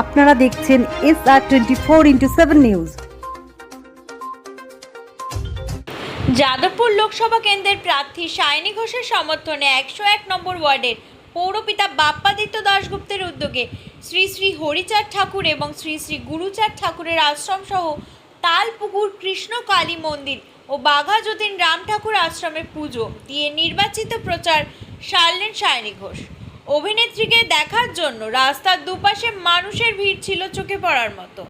আপনারা দেখছেন S R twenty four into seven news Jadavpur Lok Sabha কেন্দ্রের প্রার্থী সায়নী ঘোষের সমর্থনে একশো এক নম্বর ওয়ার্ডের পৌরপিতা বাপ্পাদিত্য দাশগুপ্তের উদ্যোগে শ্রী শ্রী হরিচাঁদ ঠাকুর এবং শ্রী শ্রী গুরুচাঁদ ঠাকুরের আশ্রম সহ তালপুকুর কৃষ্ণ কালী মন্দির ও বাঘা যতীন রাম ঠাকুর আশ্রমে পুজো দিয়ে নির্বাচিত প্রচার সারলেন সায়নী ঘোষ। অভিনেত্রীকে দেখার জন্য রাস্তার দুপাশে মানুষের ভিড় ছিল চোখে পড়ার মতো।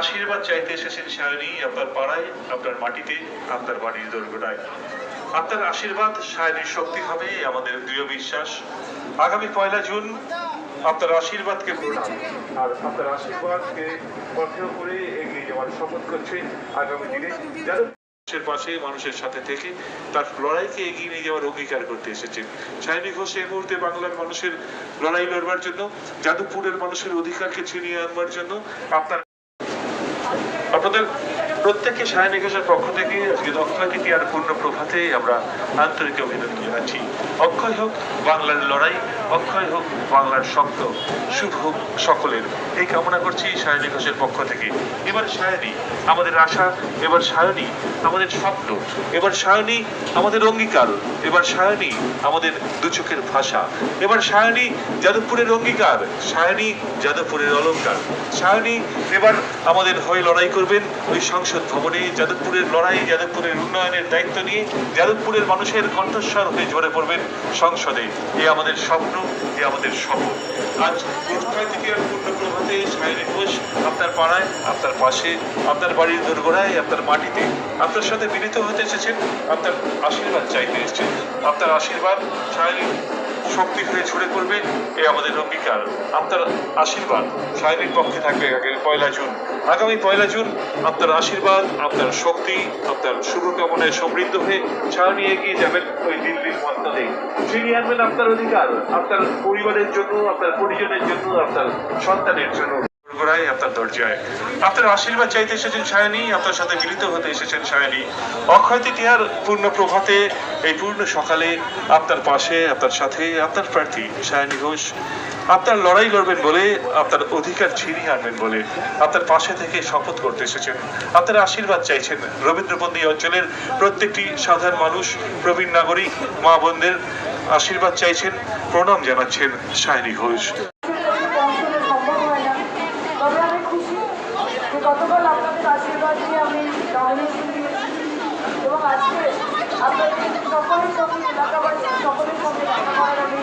আশীর্বাদ চাইতে এসেছেন সায়নী আপনার পাড়ায়, আপনার মাটিতে, আপনার বাড়ির দোরগোড়ায়। আপনার আশীর্বাদ সায়নীর শক্তি হবে আমাদের দৃঢ় বিশ্বাস। আগামী পয়লা জুন আপনার আশীর্বাদকে প্রণাম। আর আপনার আশীর্বাদকে কঠোর করে এগিয়ে যাওয়ার শপথ করছে আগামী দিনে। মানুষের পাশে, মানুষের সাথে থেকে তার লড়াইকে এগিয়ে নিয়ে যাওয়ার অঙ্গীকার করতে এসেছেন। সায়নী ঘোষ এই মুহূর্তে বাংলার মানুষের লড়াই লড়বার জন্য, যাদবপুরের মানুষের অধিকারকে ছিনিয়ে আনবার জন্য আপনার আপনাদের প্রত্যেককে সায়নী ঘোষের পক্ষ থেকে আজকে অক্ষয় তৃতীয়ার পূর্ণ প্রভাতে আমরা আন্তরিক অভিনন্দন জানাচ্ছি। অক্ষয় হোক বাংলার লড়াই, অক্ষয় হোক বাংলার শব্দ, শুভ হোক সকলের। এই কামনা করছি সায়নী ঘোষের পক্ষ থেকে। এবার সায়নী, আমাদের আশা, এবার সায়নী, আমাদের স্বপ্ন, এবার সায়নী, আমাদের অঙ্গীকার, এবার সায়নী, আমাদের দু চোখের ভাষা। এবার সায়নী, যাদবপুরের অঙ্গীকার, সায়নী, যাদবপুরের অলঙ্কার। সায়নী, এবার আমাদের হয়ে লড়াই করবেন ওই সংসদ ভবনে যাদবপুরের লড়াই, যাদবপুরের উন্নয়নের দায়িত্ব নিয়ে যাদবপুরের মানুষের কণ্ঠস্বর হয়ে ঝরে পড়বেন সংসদে। এ আমাদের স্বপ্ন, এ আমাদের শপথ আজ উৎক্ষয় তৃতীয়ার পূর্ণ ঘোষ আপনার পাড়ায়, আপনার পাশে, আপনার বাড়ির দোরগোড়ায়, আপনার মাটিতে আপনার সাথে মিলিত হতে এসেছেন, আপনার আশীর্বাদ চাইতে এসেছেন, আপনার আশীর্বাদ সায়নী শক্তি হয়ে ছুড়ে পড়বে এ আমাদের অঙ্গীকার। আপনার আশীর্বাদ সাহেবের পক্ষে থাকবে আগামী পয়লা জুন। আগামী পয়লা জুন, আপনার আশীর্বাদ, আপনার শক্তি, আপনার শুভকামনায় সমৃদ্ধ হয়ে সায়নী এগিয়ে যাবেন ওই দিল্লির মন্ত্রণে ফিরিয়ে আনবেন আপনার অধিকার, আপনার পরিবারের জন্য, আপনার পরিজনের জন্য, আপনার সন্তানের জন্য। গোড়ায় আপনার দরজায় আপনার আশীর্বাদ চাইতে এসেছেন সায়নী আপনার সাথে মিলিত হতে এসেছেন সায়নী অক্ষয় তৃতীয়ার পূর্ণ প্রভাতে, এই পূর্ণ সকালে আপনার পাশে, আপনার সাথে, আপনার প্রার্থী সায়নী ঘোষ। আপনার লড়াই লড়বেন বলে, আপনার অধিকার ছিনিয়ে আনবেন বলে আপনার পাশে থেকে শপথ করতে এসেছেন। আপনার আশীর্বাদ চাইছেন রবীন্দ্রপন্থী অঞ্চলের প্রত্যেকটি সাধারণ মানুষ, প্রবীণ নাগরিক, মা বোনদের আশীর্বাদ চাইছেন, প্রণাম জানাচ্ছেন সায়নী ঘোষ পৌঁছানো সম্ভব হয় না তবে আমি খুশি যে গতকাল আপনাদের আশীর্বাদ নিয়ে আমি নমিনেশন এবং আজকে আপনাদের সকলের সঙ্গে এলাকাবাসী সকলের সঙ্গে দেখা করার আমি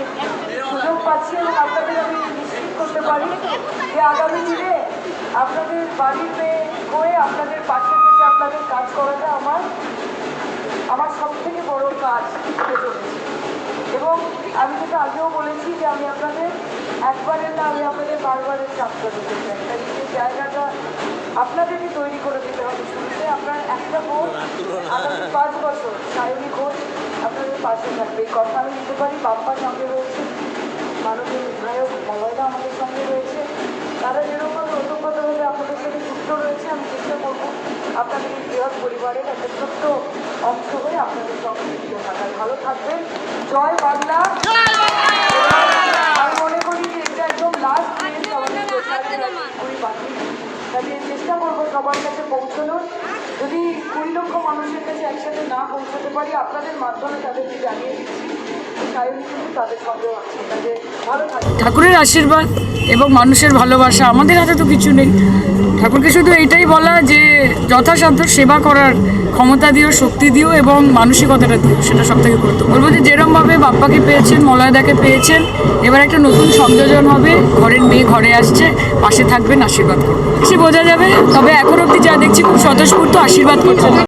সুযোগ পাচ্ছি এবং আপনাদের আমি নিশ্চিত করতে পারি যে আগামী দিনে আপনাদের বাড়িতে হয়ে আপনাদের পাশে থেকে আপনাদের কাজ করাটা আমার আমার সব থেকে বড় কাজ এবং আমি যেটা আগেও বলেছি যে আমি আপনাদের একবারের না, আমি আপনাদের বারবারের যাত্রা দিতে চাই। তাই জায়গাটা আপনাদেরই তৈরি করে দিতে হবে শুরুতে। আপনার একটা ভোট আগামী পাঁচ বছর সায়নী ঘোষ আপনাদের পাশে থাকবে। এই কথা আমি দিতে পারি বাপ্পার সঙ্গে রয়েছে মাননীয় বিধায়ক মলয়দা আমাদের সঙ্গে রয়েছে। তারা যেরকমভাবে ওতপ্রোতভাবে আপনাদের সাথে যুক্ত রয়েছে আমি চেষ্টা করব আপনাদের এই বৃহৎ পরিবারের একটা ছোট্ট অংশ হয়ে আপনাদের সঙ্গে যুক্ত থাকার। ভালো থাকবেন। জয় বাংলা। আমি মনে করি যে এটা একদম লাস্ট আমাদের প্রচারের আর কুড়ি বাকি কাজে চেষ্টা করব সবার কাছে পৌঁছানোর। যদি কুড়ি লক্ষ মানুষের কাছে একসাথে না পৌঁছাতে পারি, আপনাদের মাধ্যমে তাদেরকে জানিয়ে দিচ্ছি। ঠাকুরের আশীর্বাদ এবং মানুষের ভালোবাসা, আমাদের হাতে তো কিছু নেই। ঠাকুরকে শুধু এইটাই বলা যে যথাসাধ্য সেবা করার ক্ষমতা দিও, শক্তি দিও এবং মানসিকতাটা দিও, সেটা সব থেকে গুরুত্ব বলব যে যেরমভাবে বাপ্পাকে পেয়েছেন, মলয়দাকে পেয়েছেন। এবার একটা নতুন সংযোজন হবে, ঘরের মেয়ে ঘরে আসছে, পাশে থাকবেন আশীর্বাদ করবে সে বোঝা যাবে, তবে এখন অব্দি যা দেখছি খুব স্বতঃস্ফূর্ত আশীর্বাদ করছে।